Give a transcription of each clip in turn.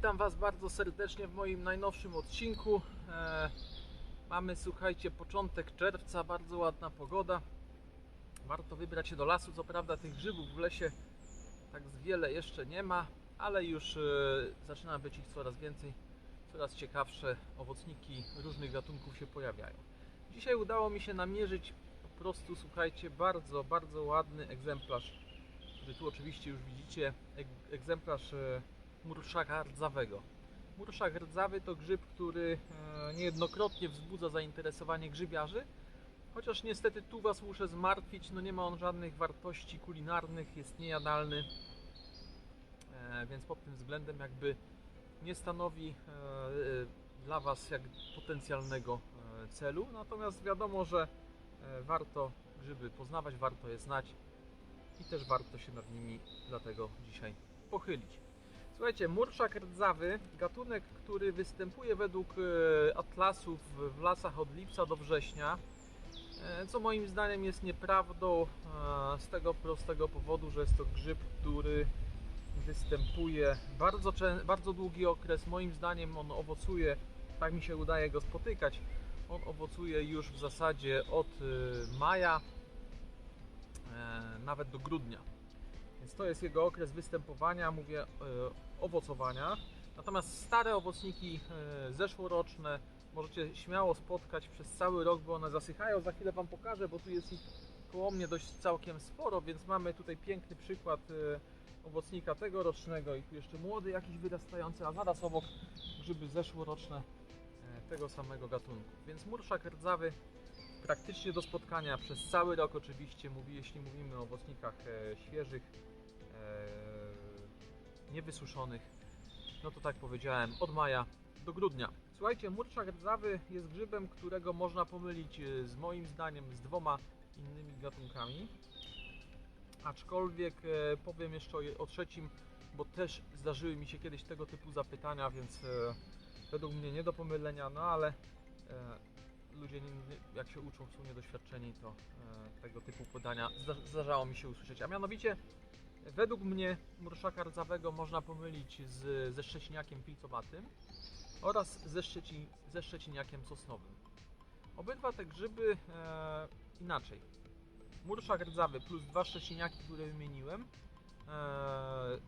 witam Was bardzo serdecznie w moim najnowszym odcinku. E, mamy, słuchajcie, początek czerwca, bardzo ładna pogoda. Warto wybrać się do lasu. Co prawda, tych grzybów w lesie tak wiele jeszcze nie ma, ale już e, zaczyna być ich coraz więcej. Coraz ciekawsze owocniki różnych gatunków się pojawiają. Dzisiaj udało mi się namierzyć po prostu, słuchajcie, bardzo, bardzo ładny egzemplarz, który tu oczywiście już widzicie, egzemplarz e, murszaka rdzawego. Murszak rdzawy to grzyb, który e, niejednokrotnie wzbudza zainteresowanie grzybiarzy, chociaż niestety tu Was muszę zmartwić, no nie ma on żadnych wartości kulinarnych, jest niejadalny, e, więc pod tym względem jakby nie stanowi e, dla Was jak potencjalnego celu, natomiast wiadomo, że warto grzyby poznawać, warto je znać i też warto się nad nimi dlatego dzisiaj pochylić. Słuchajcie, murszak rdzawy, gatunek, który występuje według e, atlasów w lasach od lipca do września, e, co moim zdaniem jest nieprawdą e, z tego prostego powodu, że jest to grzyb, który występuje bardzo, bardzo długi okres. Moim zdaniem on owocuje, tak mi się udaje go spotykać, on owocuje już w zasadzie od maja nawet do grudnia. Więc to jest jego okres występowania, mówię e, owocowania. Natomiast stare owocniki e, zeszłoroczne możecie śmiało spotkać przez cały rok, bo one zasychają. Za chwilę Wam pokażę, bo tu jest ich koło mnie dość całkiem sporo, więc mamy tutaj piękny przykład e, owocnika tegorocznego i tu jeszcze młody jakiś wyrastający, a zaraz obok grzyby zeszłoroczne tego samego gatunku. Więc murszak rdzawy praktycznie do spotkania przez cały rok oczywiście, mówi, jeśli mówimy o owocnikach e, świeżych, e, niewysuszonych, no to tak powiedziałem, od maja do grudnia. Słuchajcie, murczak rdzawy jest grzybem, którego można pomylić e, z moim zdaniem z dwoma innymi gatunkami. Aczkolwiek powiem jeszcze o, trzecim, bo też zdarzyły mi się kiedyś tego typu zapytania, więc według mnie nie do pomylenia, no ale ludzie, jak się uczą, są niedoświadczeni, to e, tego typu podania zda- zdarzało mi się usłyszeć. A mianowicie, według mnie murszaka rdzawego można pomylić z, ze szczeciniakiem pilcowatym oraz ze, szczeci, ze szczeciniakiem sosnowym. Obydwa te grzyby e, inaczej. Murszak rdzawy plus dwa szczeciniaki, które wymieniłem, e,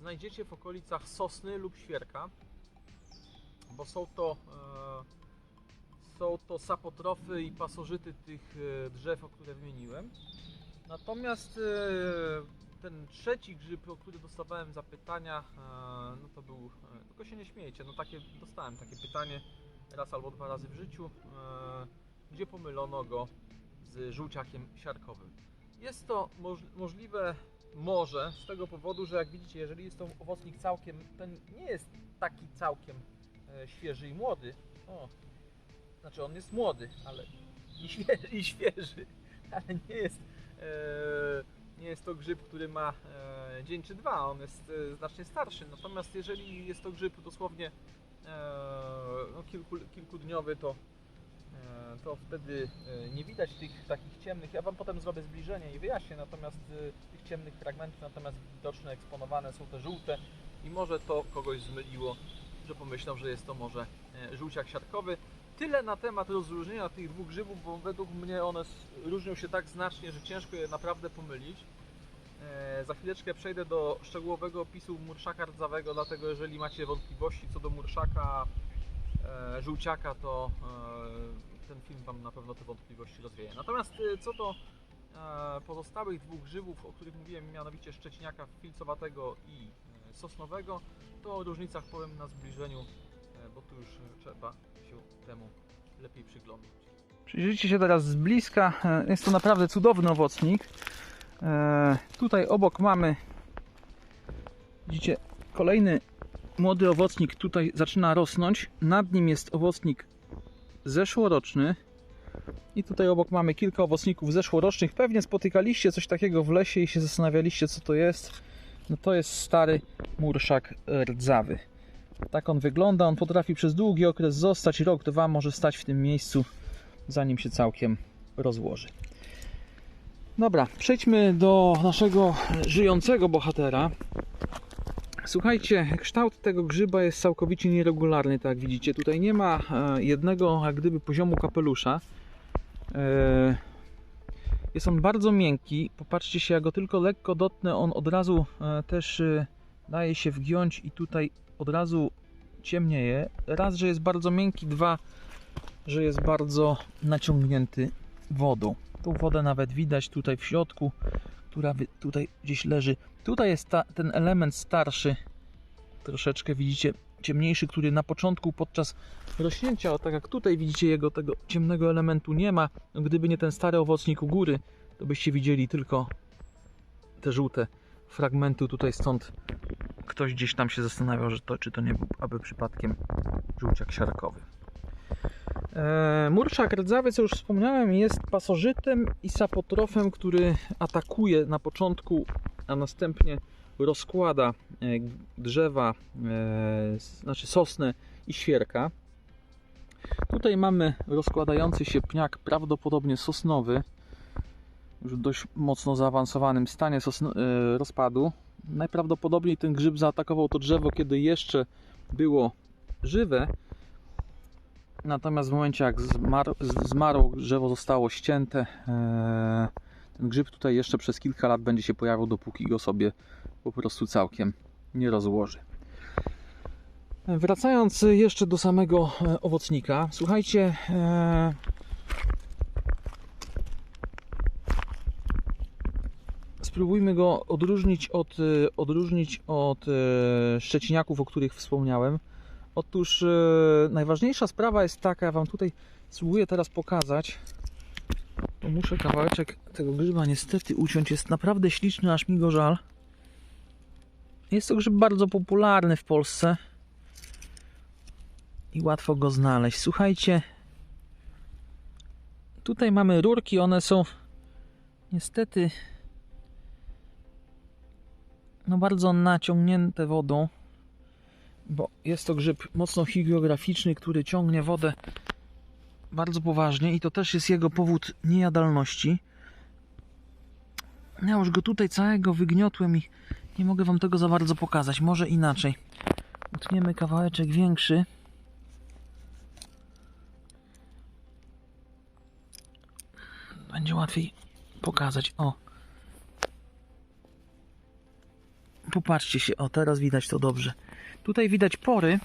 znajdziecie w okolicach sosny lub świerka, bo są to e, są to sapotrofy i pasożyty tych e, drzew, o które wymieniłem. Natomiast e, ten trzeci grzyb, o który dostawałem zapytania, e, no to był, tylko się nie śmiejcie, no takie dostałem takie pytanie raz albo dwa razy w życiu, gdzie pomylono go z żółciakiem siarkowym. Jest to moż, możliwe może z tego powodu, że jak widzicie, jeżeli jest to owocnik całkiem, ten nie jest taki całkiem świeży i młody. O, znaczy on jest młody, ale i świeży, i świeży ale nie jest, e, nie jest to grzyb, który ma e, dzień czy dwa, on jest e, znacznie starszy. Natomiast jeżeli jest to grzyb dosłownie no, kilku, kilkudniowy, to, to wtedy nie widać tych takich ciemnych. Ja Wam potem zrobię zbliżenie i wyjaśnię, natomiast tych ciemnych fragmentów, natomiast widoczne, eksponowane są te żółte i może to kogoś zmyliło, że pomyślał, że jest to może żółciak siarkowy. Tyle na temat rozróżnienia tych dwóch grzybów, bo według mnie one różnią się tak znacznie, że ciężko je naprawdę pomylić. E, za chwileczkę przejdę do szczegółowego opisu murszaka rdzawego, dlatego jeżeli macie wątpliwości co do murszaka e, żółciaka, to e, ten film Wam na pewno te wątpliwości rozwieje. Natomiast co do pozostałych dwóch grzybów, o których mówiłem, mianowicie szczeciniaka filcowatego i sosnowego, to o różnicach powiem na zbliżeniu, bo tu już e, trzeba się temu lepiej przyglądać. Przyjrzyjcie się teraz z bliska. E, Jest to naprawdę cudowny owocnik. E, Tutaj obok mamy, widzicie, kolejny młody owocnik tutaj zaczyna rosnąć. Nad nim jest owocnik zeszłoroczny. I tutaj obok mamy kilka owocników zeszłorocznych. Pewnie spotykaliście coś takiego w lesie i się zastanawialiście, co to jest. No to jest stary murszak rdzawy. Tak on wygląda. On potrafi przez długi okres zostać, rok, dwa może stać w tym miejscu zanim się całkiem rozłoży. Dobra, przejdźmy do naszego żyjącego bohatera. Słuchajcie, kształt tego grzyba jest całkowicie nieregularny, tak jak widzicie. Tutaj nie ma e, jednego, jak gdyby, poziomu kapelusza. E, Jest on bardzo miękki. Popatrzcie się, jak go tylko lekko dotknę, on od razu e, też daje się wgiąć i tutaj od razu ciemnieje. Raz, że jest bardzo miękki, dwa, że jest bardzo naciągnięty wodą. Tą wodę nawet widać tutaj w środku, która tutaj gdzieś leży. Tutaj jest ta, ten element starszy, troszeczkę widzicie ciemniejszy, który na początku podczas rośnięcia, tak jak tutaj widzicie, jego tego ciemnego elementu nie ma. No, gdyby nie ten stary owocnik u góry, to byście widzieli tylko te żółte fragmenty tutaj stąd. Ktoś gdzieś tam się zastanawiał, że to, czy to nie był aby przypadkiem żółciak siarkowy. E, Murszak rdzawy, co już wspomniałem, jest pasożytem i sapotrofem, który atakuje na początku, a następnie rozkłada e, drzewa, e, znaczy sosnę i świerka. Tutaj mamy rozkładający się pniak, prawdopodobnie sosnowy, już w dość mocno zaawansowanym stanie rozpadu. Najprawdopodobniej ten grzyb zaatakował to drzewo, kiedy jeszcze było żywe, Natomiast w momencie jak zmarł, zmarło, drzewo zostało ścięte, e, ten grzyb tutaj jeszcze przez kilka lat będzie się pojawiał, dopóki go sobie po prostu całkiem nie rozłoży. Wracając jeszcze do samego e, owocnika, słuchajcie, spróbujmy go odróżnić od, e, odróżnić od e, szczeciniaków, o których wspomniałem. Otóż e, najważniejsza sprawa jest taka, ja Wam tutaj spróbuję teraz pokazać. To muszę kawałeczek tego grzyba niestety uciąć. Jest naprawdę śliczny, aż mi go żal. Jest to grzyb bardzo popularny w Polsce i łatwo go znaleźć. Słuchajcie, tutaj mamy rurki, one są niestety no bardzo naciągnięte wodą bo jest to grzyb mocno hidrograficzny, który ciągnie wodę bardzo poważnie i to też jest jego powód niejadalności. Ja już go tutaj całego wygniotłem i nie mogę Wam tego za bardzo pokazać. Może inaczej. Utniemy kawałeczek większy. Będzie łatwiej pokazać. O. Popatrzcie się, o teraz widać to dobrze. Tutaj widać pory.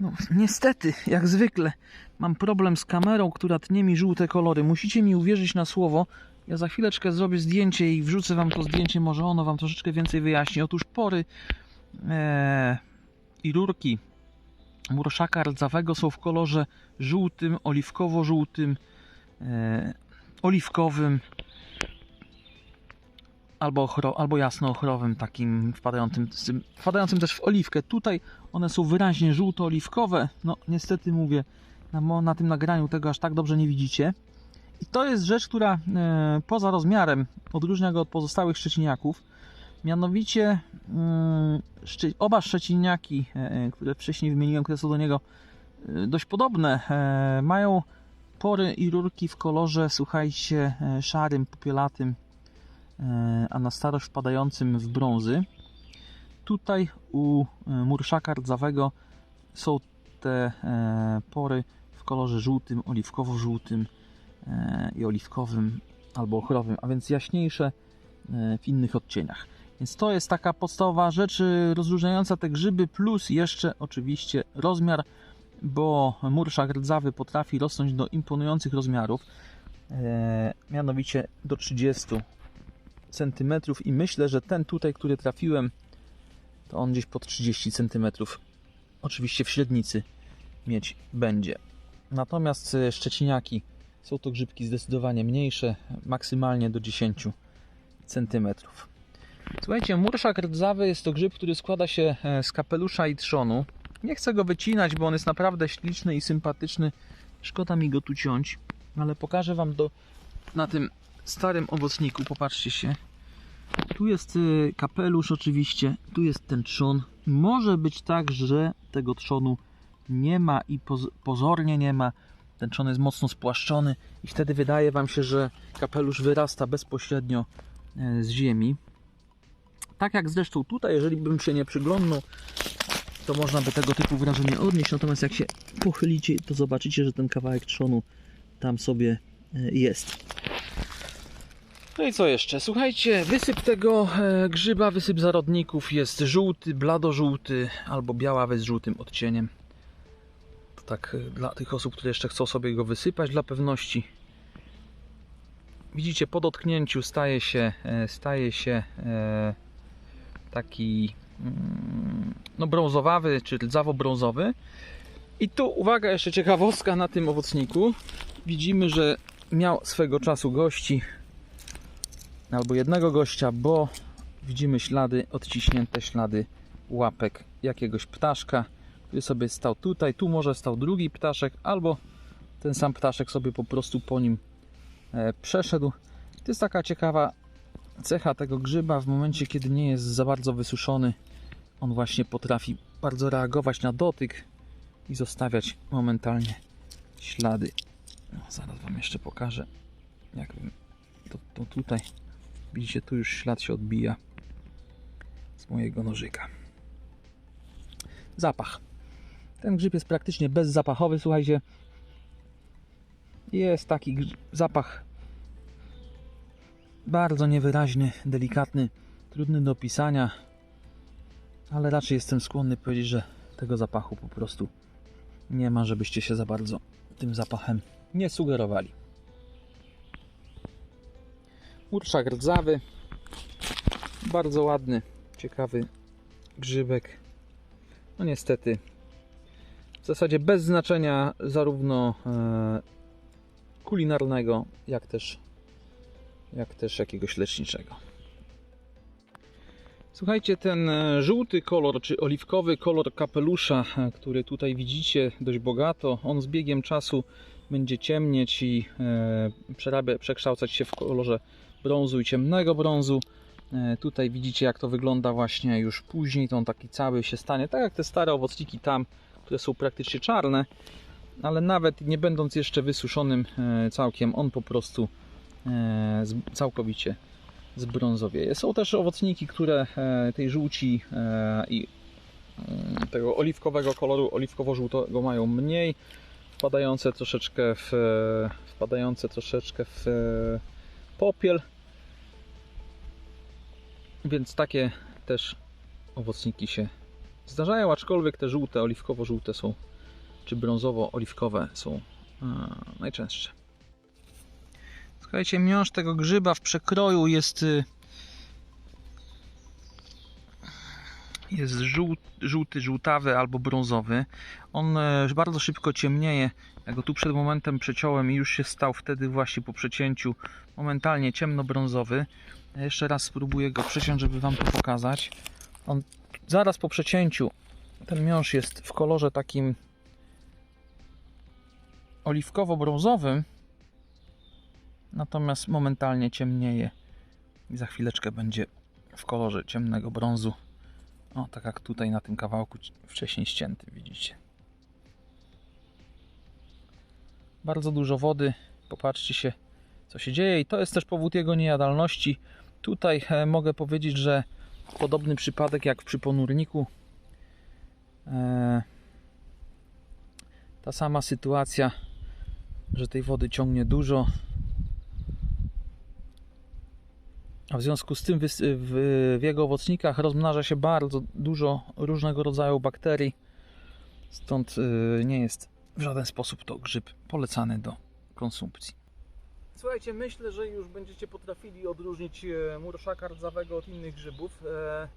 No, niestety, jak zwykle, mam problem z kamerą, która tnie mi żółte kolory. Musicie mi uwierzyć na słowo. Ja za chwileczkę zrobię zdjęcie i wrzucę wam to zdjęcie, może ono wam troszeczkę więcej wyjaśni. Otóż pory e, i rurki murszaka rdzawego są w kolorze żółtym, oliwkowo-żółtym, e, oliwkowym, albo, albo jasno-ochrowym, takim wpadającym, wpadającym też w oliwkę. Tutaj one są wyraźnie żółto-oliwkowe. No, niestety mówię, na, na tym nagraniu tego aż tak dobrze nie widzicie. I to jest rzecz, która e, poza rozmiarem odróżnia go od pozostałych szczeciniaków. Mianowicie szczy, oba szczeciniaki, e, e, które wcześniej wymieniłem, które są do niego e, dość podobne, e, mają pory i rurki w kolorze, słuchajcie, e, szarym, popielatym, e, a na starość wpadającym w brązy. Tutaj u e, murszaka rdzawego są te e, pory w kolorze żółtym, oliwkowo-żółtym e, i oliwkowym albo ochrowym, a więc jaśniejsze w innych odcieniach. Więc to jest taka podstawowa rzecz e, rozróżniająca te grzyby, plus jeszcze oczywiście rozmiar, bo murszak rdzawy potrafi rosnąć do imponujących rozmiarów, mianowicie do 30 cm i myślę, że ten tutaj, który trafiłem, to on gdzieś pod 30 cm. Oczywiście w średnicy mieć będzie. Natomiast e, szczeciniaki są to grzybki zdecydowanie mniejsze, maksymalnie do 10 cm. Słuchajcie, murszak rdzawy jest to grzyb, który składa się e, z kapelusza i trzonu. Nie chcę go wycinać, bo on jest naprawdę śliczny i sympatyczny. Szkoda mi go tu ciąć, ale pokażę Wam do, na tym starym owocniku. Popatrzcie się. Tu jest y, kapelusz oczywiście, tu jest ten trzon. Może być tak, że tego trzonu nie ma i poz pozornie nie ma. Ten trzon jest mocno spłaszczony i wtedy wydaje Wam się, że kapelusz wyrasta bezpośrednio e, z ziemi. Tak jak zresztą tutaj, jeżeli bym się nie przyglądnął, to można by tego typu wrażenie odnieść. Natomiast jak się pochylicie, to zobaczycie, że ten kawałek trzonu tam sobie e, jest. No i co jeszcze? Słuchajcie, wysyp tego e, grzyba, wysyp zarodników jest żółty, bladożółty albo białawy z żółtym odcieniem. To tak e, dla tych osób, które jeszcze chcą sobie go wysypać dla pewności. Widzicie, po dotknięciu staje się, e, staje się taki mm, no brązowawy, czy rdzawo-brązowy. I tu uwaga, jeszcze ciekawostka na tym owocniku. Widzimy, że miał swego czasu gości albo jednego gościa, bo widzimy ślady, odciśnięte ślady łapek jakiegoś ptaszka, który sobie stał tutaj, tu może stał drugi ptaszek, albo ten sam ptaszek sobie po prostu po nim e, przeszedł. To jest taka ciekawa cecha tego grzyba. W momencie, kiedy nie jest za bardzo wysuszony, on właśnie potrafi bardzo reagować na dotyk i zostawiać momentalnie ślady. No, zaraz Wam jeszcze pokażę, jak to, to tutaj widzicie, tu już ślad się odbija z mojego nożyka. Zapach. Ten grzyb jest praktycznie bezzapachowy, słuchajcie. Jest taki zapach bardzo niewyraźny, delikatny, trudny do opisania, ale raczej jestem skłonny powiedzieć, że tego zapachu po prostu nie ma, żebyście się za bardzo tym zapachem nie sugerowali. Urszak rdzawy, bardzo ładny, ciekawy grzybek. No niestety, w zasadzie bez znaczenia zarówno e, kulinarnego, jak też, jak też jakiegoś leczniczego. Słuchajcie, ten e, żółty kolor, czy oliwkowy kolor kapelusza, e, który tutaj widzicie dość bogato, on z biegiem czasu będzie ciemnieć i przerabia, przekształcać się w kolorze brązu i ciemnego brązu. E, Tutaj widzicie jak to wygląda właśnie już później, to on taki cały się stanie, tak jak te stare owocniki tam, które są praktycznie czarne, ale nawet nie będąc jeszcze wysuszonym e, całkiem, on po prostu e, całkowicie zbrązowieje. Są też owocniki, które tej żółci i tego oliwkowego koloru, oliwkowo-żółtego mają mniej, wpadające troszeczkę w, wpadające troszeczkę w popiel. Więc takie też owocniki się zdarzają, aczkolwiek te żółte, oliwkowo-żółte są, czy brązowo-oliwkowe są e, najczęstsze. Słuchajcie, miąższ tego grzyba w przekroju jest y, jest żół- żółty, żółtawy albo brązowy. On e, bardzo szybko ciemnieje. Ja go tu przed momentem przeciąłem i już się stał wtedy właśnie po przecięciu momentalnie ciemnobrązowy. Ja jeszcze raz spróbuję go przeciąć, żeby Wam to pokazać. On zaraz po przecięciu ten miąższ jest w kolorze takim oliwkowo-brązowym, natomiast momentalnie ciemnieje i za chwileczkę będzie w kolorze ciemnego brązu. O, tak jak tutaj na tym kawałku wcześniej ścięty, widzicie. Bardzo dużo wody. Popatrzcie się, co się dzieje, i to jest też powód jego niejadalności. Tutaj e, mogę powiedzieć, że podobny przypadek jak przy ponurniku. E, ta sama sytuacja, że tej wody ciągnie dużo. A w związku z tym w, jego owocnikach rozmnaża się bardzo dużo różnego rodzaju bakterii. Stąd y, nie jest w żaden sposób to grzyb polecany do konsumpcji. Słuchajcie, myślę, że już będziecie potrafili odróżnić e, murszaka rdzawego od innych grzybów. E,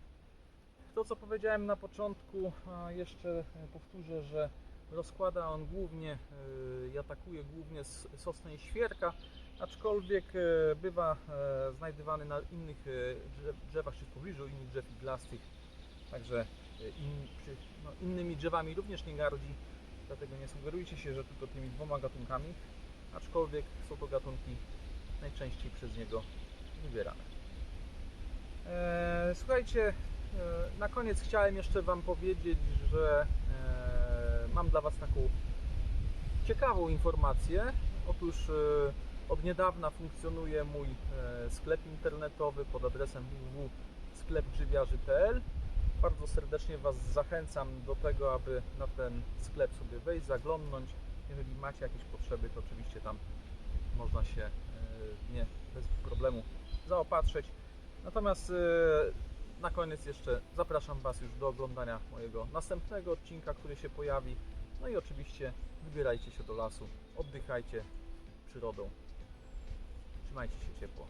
To, co powiedziałem na początku, jeszcze powtórzę, że rozkłada on głównie e, i atakuje głównie sosnę i świerka, aczkolwiek bywa znajdywany na innych drzew, drzewach czy w pobliżu innych drzew iglastych, także no, innymi drzewami również nie gardzi, dlatego nie sugerujcie się, że tylko tymi dwoma gatunkami aczkolwiek są to gatunki najczęściej przez niego wybierane. Eee, słuchajcie, e, na koniec chciałem jeszcze Wam powiedzieć, że e, mam dla Was taką ciekawą informację. Otóż e, od niedawna funkcjonuje mój e, sklep internetowy pod adresem sklep grzywiarzy.pl. Bardzo serdecznie Was zachęcam do tego, aby na ten sklep sobie wejść, zaglądnąć. Jeżeli macie jakieś potrzeby, to oczywiście tam można się e, nie bez problemu zaopatrzyć. Natomiast e, na koniec jeszcze zapraszam Was już do oglądania mojego następnego odcinka, który się pojawi. No i oczywiście wybierajcie się do lasu, oddychajcie przyrodą. Trzymajcie się ciepło.